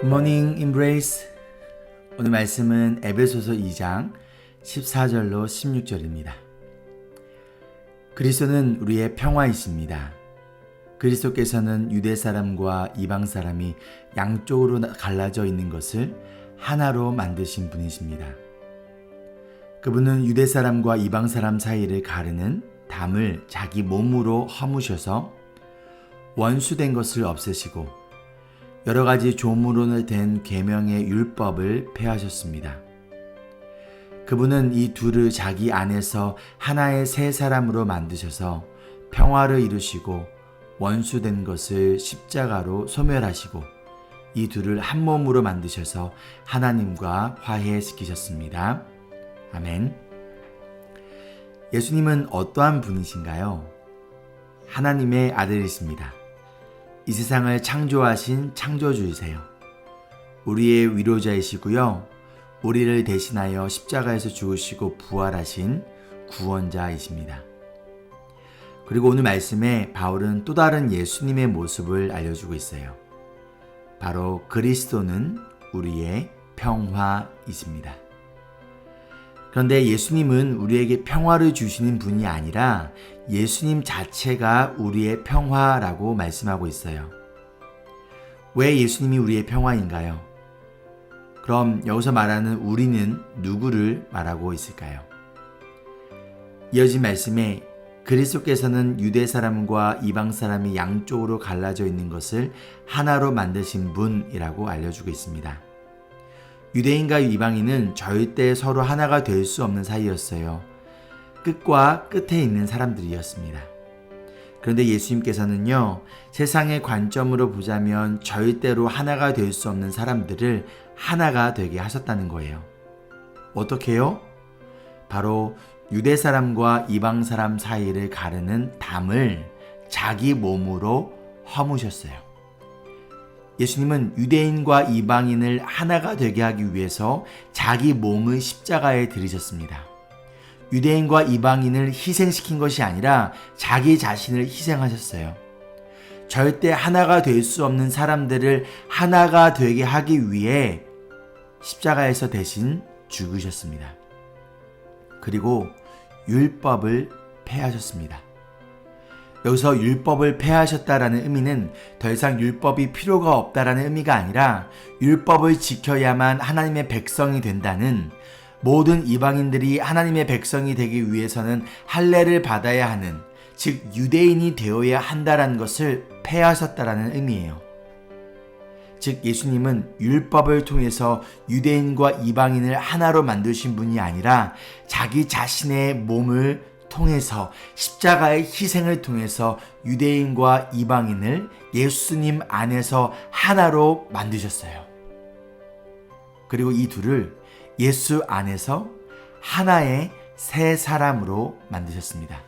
굿모닝 임브레이스 오늘 말씀은 에베소서 2장 14절로 16절입니다. 그리스도는 우리의 평화이십니다. 그리스도께서는 유대 사람과 이방 사람이 양쪽으로 갈라져 있는 것을 하나로 만드신 분이십니다. 그분은 유대 사람과 이방 사람 사이를 가르는 담을 자기 몸으로 허무셔서 원수된 것을 없애시고 여러 가지 조문으로 된 계명의 율법을 폐하셨습니다. 그분은 이 둘을 자기 안에서 하나의 새 사람으로 만드셔서 평화를 이루시고 원수된 것을 십자가로 소멸하시고 이 둘을 한 몸으로 만드셔서 하나님과 화해시키셨습니다. 아멘. 예수님은 어떠한 분이신가요? 하나님의 아들이십니다. 이 세상을 창조하신 창조주이세요. 우리의 위로자이시고요. 우리를 대신하여 십자가에서 죽으시고 부활하신 구원자이십니다. 그리고 오늘 말씀에 바울은 또 다른 예수님의 모습을 알려주고 있어요. 바로 그리스도는 우리의 평화이십니다. 그런데 예수님은 우리에게 평화를 주시는 분이 아니라 예수님 자체가 우리의 평화라고 말씀하고 있어요. 왜 예수님이 우리의 평화인가요? 그럼 여기서 말하는 우리는 누구를 말하고 있을까요? 이어진 말씀에 그리스도께서는 유대 사람과 이방 사람이 양쪽으로 갈라져 있는 것을 하나로 만드신 분이라고 알려주고 있습니다. 유대인과 이방인은 절대 서로 하나가 될 수 없는 사이였어요. 끝과 끝에 있는 사람들이었습니다. 그런데 예수님께서는요, 세상의 관점으로 보자면 절대로 하나가 될 수 없는 사람들을 하나가 되게 하셨다는 거예요. 어떻게요? 바로 유대 사람과 이방 사람 사이를 가르는 담을 자기 몸으로 허무셨어요. 예수님은 유대인과 이방인을 하나가 되게 하기 위해서 자기 몸을 십자가에 들이셨습니다. 유대인과 이방인을 희생시킨 것이 아니라 자기 자신을 희생하셨어요. 절대 하나가 될 수 없는 사람들을 하나가 되게 하기 위해 십자가에서 대신 죽으셨습니다. 그리고 율법을 폐하셨습니다. 여기서 율법을 폐하셨다라는 의미는 더 이상 율법이 필요가 없다라는 의미가 아니라 율법을 지켜야만 하나님의 백성이 된다는 모든 이방인들이 하나님의 백성이 되기 위해서는 할례를 받아야 하는 즉 유대인이 되어야 한다라는 것을 폐하셨다라는 의미예요. 즉 예수님은 율법을 통해서 유대인과 이방인을 하나로 만드신 분이 아니라 자기 자신의 몸을 통해서 십자가의 희생을 통해서 유대인과 이방인을 예수님 안에서 하나로 만드셨어요. 그리고 이 둘을 예수 안에서 하나의 새 사람으로 만드셨습니다.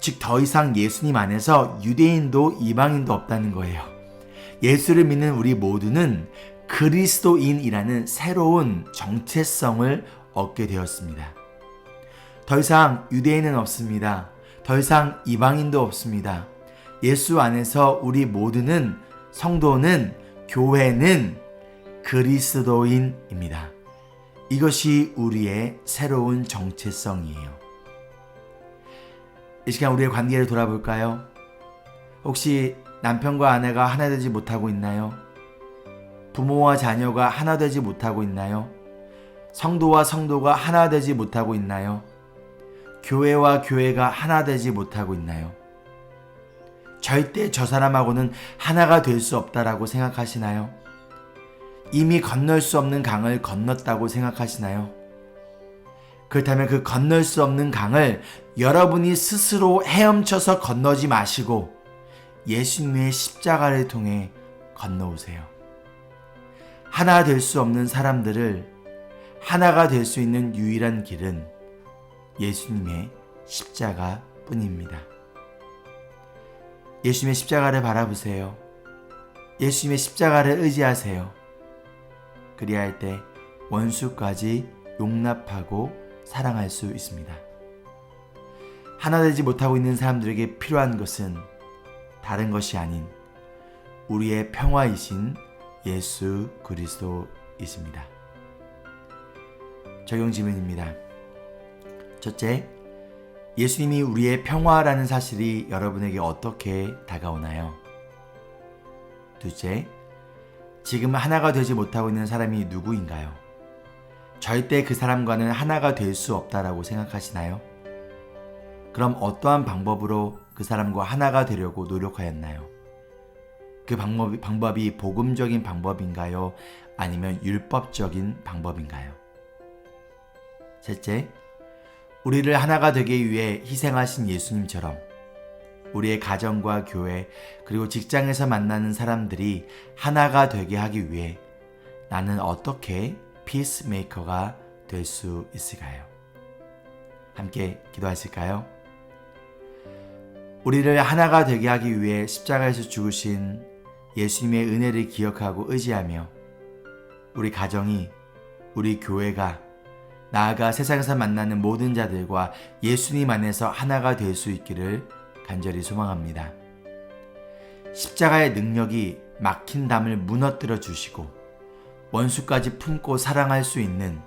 즉, 더 이상 예수님 안에서 유대인도 이방인도 없다는 거예요. 예수를 믿는 우리 모두는 그리스도인이라는 새로운 정체성을 얻게 되었습니다. 더 이상 유대인은 없습니다. 더 이상 이방인도 없습니다. 예수 안에서 우리 모두는 성도는 교회는 그리스도인입니다. 이것이 우리의 새로운 정체성이에요. 이 시간 우리의 관계를 돌아볼까요? 혹시 남편과 아내가 하나 되지 못하고 있나요? 부모와 자녀가 하나 되지 못하고 있나요? 성도와 성도가 하나 되지 못하고 있나요? 교회와 교회가 하나 되지 못하고 있나요? 절대 저 사람하고는 하나가 될 수 없다라고 생각하시나요? 이미 건널 수 없는 강을 건넜다고 생각하시나요? 그렇다면 그 건널 수 없는 강을 여러분이 스스로 헤엄쳐서 건너지 마시고 예수님의 십자가를 통해 건너오세요. 하나 될 수 없는 사람들을 하나가 될 수 있는 유일한 길은 예수님의 십자가 뿐입니다. 예수님의 십자가를 바라보세요. 예수님의 십자가를 의지하세요. 그리할 때 원수까지 용납하고 사랑할 수 있습니다. 하나 되지 못하고 있는 사람들에게 필요한 것은 다른 것이 아닌 우리의 평화이신 예수 그리스도이십니다. 적용 질문입니다. 첫째, 예수님이 우리의 평화라는 사실이 여러분에게 어떻게 다가오나요? 둘째, 지금 하나가 되지 못하고 있는 사람이 누구인가요? 절대 그 사람과는 하나가 될 수 없다라고 생각하시나요? 그럼 어떠한 방법으로 그 사람과 하나가 되려고 노력하였나요? 그 방법이, 방법이 복음적인 방법인가요? 아니면 율법적인 방법인가요? 셋째, 우리를 하나가 되기 위해 희생하신 예수님처럼 우리의 가정과 교회 그리고 직장에서 만나는 사람들이 하나가 되게 하기 위해 나는 어떻게 피스메이커가 될 수 있을까요? 함께 기도하실까요? 우리를 하나가 되게 하기 위해 십자가에서 죽으신 예수님의 은혜를 기억하고 의지하며 우리 가정이 우리 교회가 나아가 세상에서 만나는 모든 자들과 예수님 안에서 하나가 될 수 있기를 간절히 소망합니다. 십자가의 능력이 막힌 담을 무너뜨려 주시고 원수까지 품고 사랑할 수 있는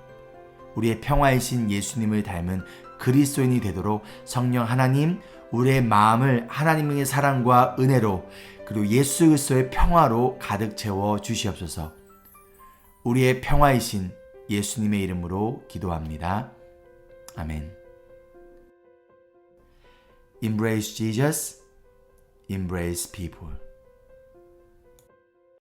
우리의 평화이신 예수님을 닮은 그리스도인이 되도록 성령 하나님 우리의 마음을 하나님의 사랑과 은혜로 그리고 예수 그리스도의 평화로 가득 채워 주시옵소서. 우리의 평화이신 예수님의 이름으로 기도합니다. 아멘. Embrace Jesus, embrace people.